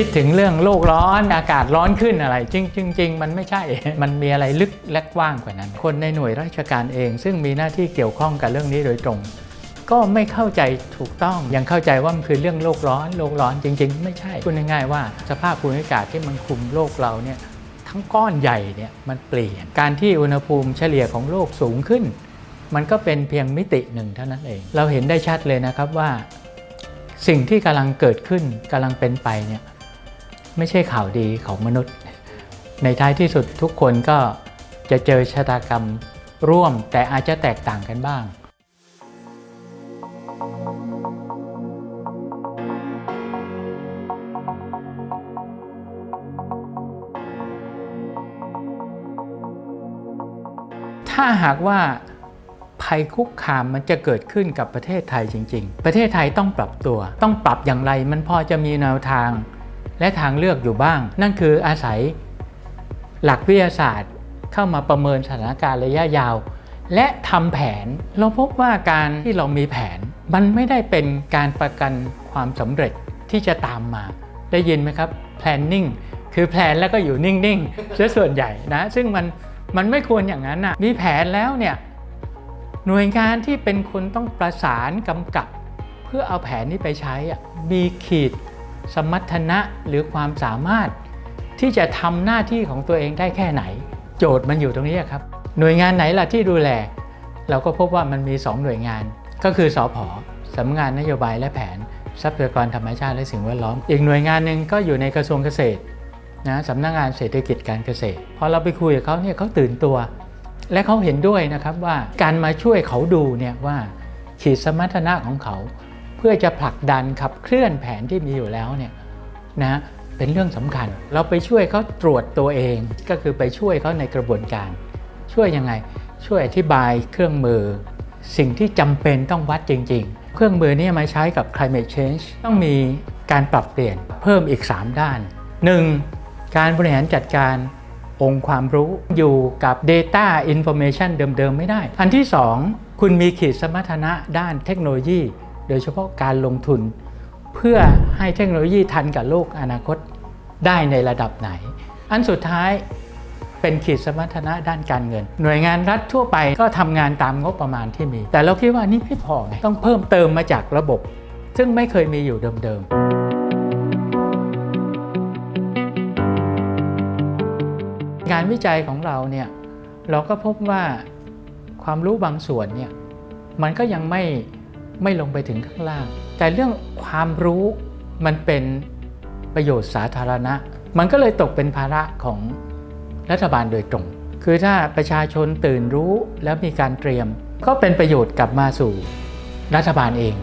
คิดถึงเรื่องโลกร้อนอากาศร้อนขึ้นอะไร จริงจริงจริงมันไม่ใช่ มันมีอะไรลึกและกว้างกว่านั้น คนในหน่วยราชการเอง ซึ่งมีหน้าที่เกี่ยวข้องกับเรื่องนี้โดยตรง ก็ไม่เข้าใจถูกต้องยังเข้าใจว่ามันคือเรื่องโลกร้อนโลกร้อนจริง ๆ ไม่ใช่พูดง่ายๆว่า สภาพภูมิอากาศที่มันคุมโลกเราเนี่ยทั้งก้อนใหญ่เนี่ยมันเปลี่ยนการที่อุณหภูมิเฉลี่ยของโลกสูงขึ้น มันก็เป็นเพียงมิติหนึ่งเท่านั้นเอง เราเห็นได้ชัดเลยนะครับว่า สิ่งที่กำลังเกิดขึ้นกำลังเป็นไปเนี่ย ไม่ใช่ข่าวดีของมนุษย์ ในท้ายที่สุดทุกคนก็จะเจอชะตากรรมร่วมแต่อาจจะแตกต่างกันบ้างถ้าหากว่าภัยคุกคามมันจะเกิดขึ้นกับประเทศไทยจริง ๆ ประเทศไทยต้องปรับตัว ต้องปรับอย่างไรมันพอจะมีแนวทาง และทางเลือกอยู่บ้าง นั่นคืออาศัยหลักวิทยาศาสตร์เข้ามาประเมินสถานการณ์ระยะยาว และทำแผนเราพบว่าการที่เรามีแผน มันไม่ได้เป็นการประกันความสำเร็จที่จะตามมา ได้ยินไหมครับ planning คือแผนแล้วก็อยู่นิ่งๆเสียส่วนใหญ่นะ ซึ่งมันมันไม่ควรอย่างนั้นนะมีแผนแล้วเนี่ยหน่วยงานที่เป็นคนต้องประสานกำกับ เพื่อเอาแผนนี้ไปใช้อะมีขีด สมรรถนะหรือความสามารถ ที่จะทำหน้าที่ของตัวเองได้แค่ไหน โจทย์มันอยู่ตรงนี้ครับ หน่วยงานไหนล่ะที่ดูแล เราก็พบว่ามันมี 2 หน่วยงาน ก็คือสอพอสำนักงานนโยบายและแผน ทรัพยากรธรรมชาติและสิ่งแวดล้อม อีกหน่วยงานหนึ่งก็อยู่ในกระทรวงเกษตรนะสำนักงานเศรษฐกิจการเกษตร พอเราไปคุยกับเขาเนี่ยเขาตื่นตัว และเขาเห็นด้วยนะครับว่าการมาช่วยเขาดูเนี่ยว่าขีดสมรรถนะของเขา เพื่อจะผลักดันขับเคลื่อนแผนที่มีอยู่แล้วเนี่ยนะเป็นเรื่องสำคัญ เราไปช่วยเขาตรวจตัวเอง ก็คือไปช่วยเขาในกระบวนการ ช่วยยังไง ช่วยอธิบายเครื่องมือ สิ่งที่จำเป็นต้องวัดจริง ๆ เครื่องมือนี้มาใช้กับ climate change ต้องมีการปรับเปลี่ยนเพิ่มอีก 3 ด้าน 1. การบริหารจัดการองค์ความรู้อยู่กับ Data Information เดิม ๆ ไม่ได้ อันที่ 2 คุณมีขีดสมรรถนะด้านเทคโนโลยี โดยเฉพาะการลงทุน เพื่อให้เทคโนโลยีทันกับโลกอนาคตได้ในระดับไหน อันสุดท้ายเป็นขีดสมรรถนะด้านการเงิน หน่วยงานรัฐทั่วไปก็ทำงานตามงบประมาณที่มี แต่เราคิดว่านี่ไม่พอไงต้องเพิ่มเติมมาจากระบบ ซึ่งไม่เคยมีอยู่เดิมๆงานวิจัยของเราเนี่ยเราก็พบว่าความรู้บางส่วนเนี่ยมันก็ยังไม่ ไม่ลงไปถึงข้างล่าง แต่เรื่องความรู้มันเป็นประโยชน์สาธารณะ มันก็เลยตกเป็นภาระของรัฐบาลโดยตรง คือถ้าประชาชนตื่นรู้แล้วมีการเตรียม ก็เป็นประโยชน์กลับมาสู่รัฐบาลเอง